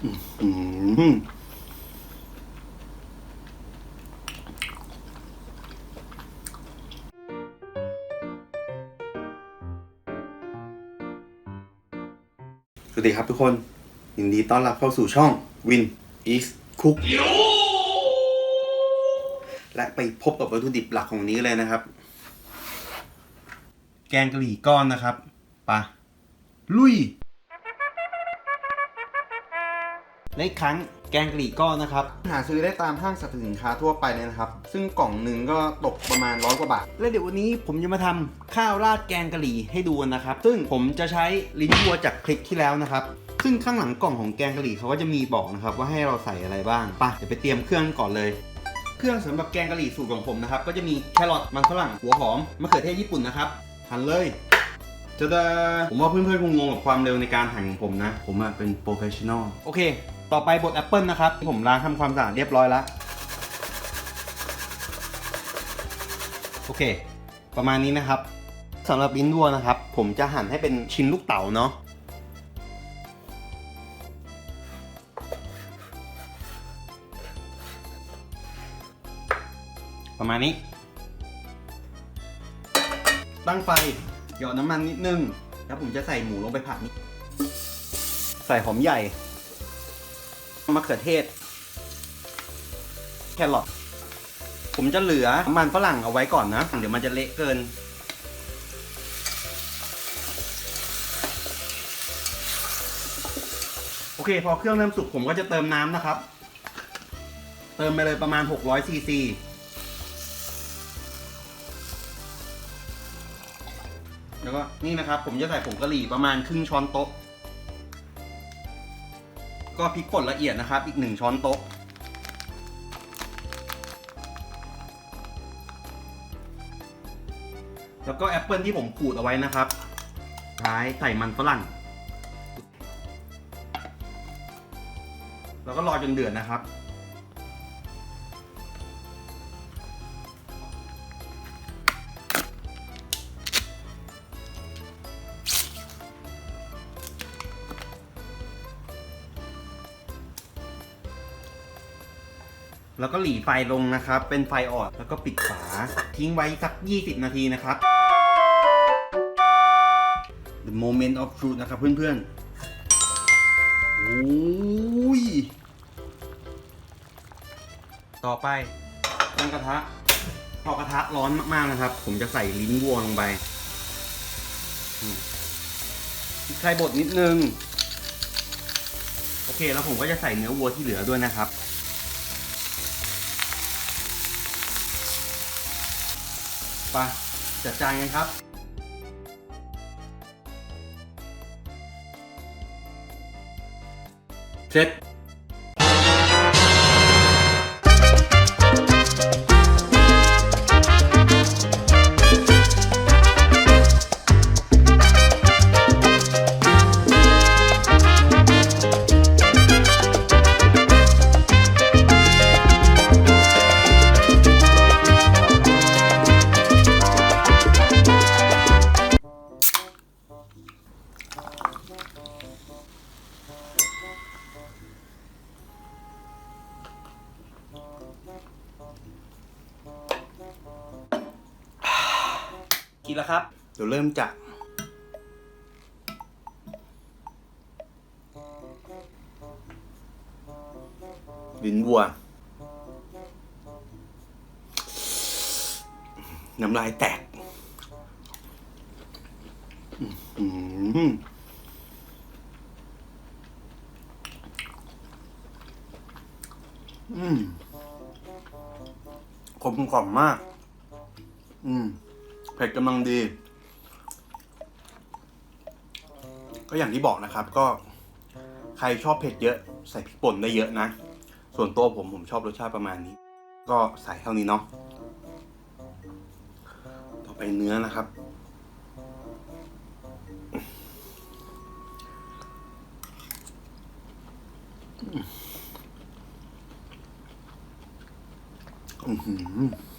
สวัสดีครับทุกคน ยินดีต้อนรับเข้าสู่ช่อง Win is Cook และไปพบกับวัตถุดิบหลักของนี้เลยนะครับ แกงกะหรี่ก้อนนะครับปะลุย และอีกครั้งแกงกะหรี่ก้อนนะครับ หาซื้อได้ตามห้างสรรพสินค้าทั่วไปเลยนะครับ ซึ่งกล่องหนึ่งก็ตกประมาณร้อยกว่าบาท และเดี๋ยววันนี้ผมจะมาทำข้าวราดแกงกะหรี่ให้ดูนะครับ ซึ่งผมจะใช้ลิ้นวัวจากคลิปที่แล้วนะครับ ซึ่งข้างหลังกล่องของแกงกะหรี่เขาก็จะมีบอกนะครับว่าให้เราใส่อะไรบ้างไปะเดี๋ยวไปเตรียมเครื่องก่อนเลย เครื่องสำหรับแกงกะหรี่สูตรของผมนะครับ ก็จะมีแครอทมันฝรั่งหัวหอมมะเขือเทศญี่ปุ่นนะครับหั่นเลยจะดาผมว่าเพื่อนๆคงงงกับความเร็วในการหั่นของผมนะ ผมเป็นโปรเฟชชั่นอลโอเค ต่อไปบดแอปเปิลนะครับ ผมล้างทำความสะอาดเรียบร้อยแล้ว โอเค ประมาณนี้นะครับสำหรับลิ้นวัวนะครับ ผมจะหั่นให้เป็นชิ้นลูกเต๋าเนาะประมาณนี้ ตั้งไฟหยอดน้ำมันนิดนึง แล้วผมจะใส่หมูลงไปผัดนิดใส่หอมใหญ่ มะเขือเทศ แครอทผมจะเหลือน้ำมันฝรั่งเอาไว้ก่อนนะ เดี๋ยวมันจะเละเกิน โอเค พอเครื่องเริ่มสุกผมก็จะเติมน้ำนะครับ เติมไปเลยประมาณ 600ซีซีแล้วก็นี่นะครับ ผมจะใส่ผงกะหรี่ประมาณครึ่งช้อนโต๊ะ ก็พริกป่นละเอียดนะครับ อีกหนึ่งช้อนโต๊ะ แล้วก็แอปเปิลที่ผมขูดเอาไว้นะครับท้ายใส่มันฝรั่ง แล้วก็รอจนเดือดนะครับ แล้วก็หลีไฟลงนะครับ เป็นไฟอ่อน แล้วก็ปิดฝา ทิ้งไว้สัก 20 นาทีนะครับ The moment of truth นะครับเพื่อนๆโอ้ย ต่อไปตั้งกระทะ พอกระทะร้อนมากๆนะครับ ผมจะใส่ลิ้นวัวลงไปอืมพริกไทยบดนิดนึง โอเค แล้วผมก็จะใส่เนื้อวัวที่เหลือด้วยนะครับ ไปจัดจานกันครับเสร็จ กินแล้วครับ เดี๋ยวเริ่มจาก ลิ้นวัว น้ำลายแตกอืมอืมกลมกล่อมมาก อืม ผ็ดกำลังดี ก็อย่างที่บอกนะครับ ก็ใครชอบเผ็ดเยอะ ใส่พริกป่นได้เยอะนะ ส่วนตัวผมผมชอบรสชาติประมาณนี้ ก็ใส่เท่านี้เนาะต่อไปเนื้อนะครับอือหือ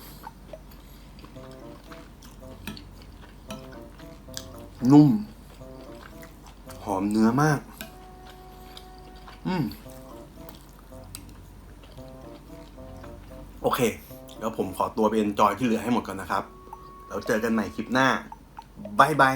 นุ่ม หอมเนื้อมาก อืม โอเค แล้วผมขอตัวไปเอนจอยที่เหลือให้หมดก่อนนะครับ แล้วเจอกันใหม่คลิปหน้าบายบาย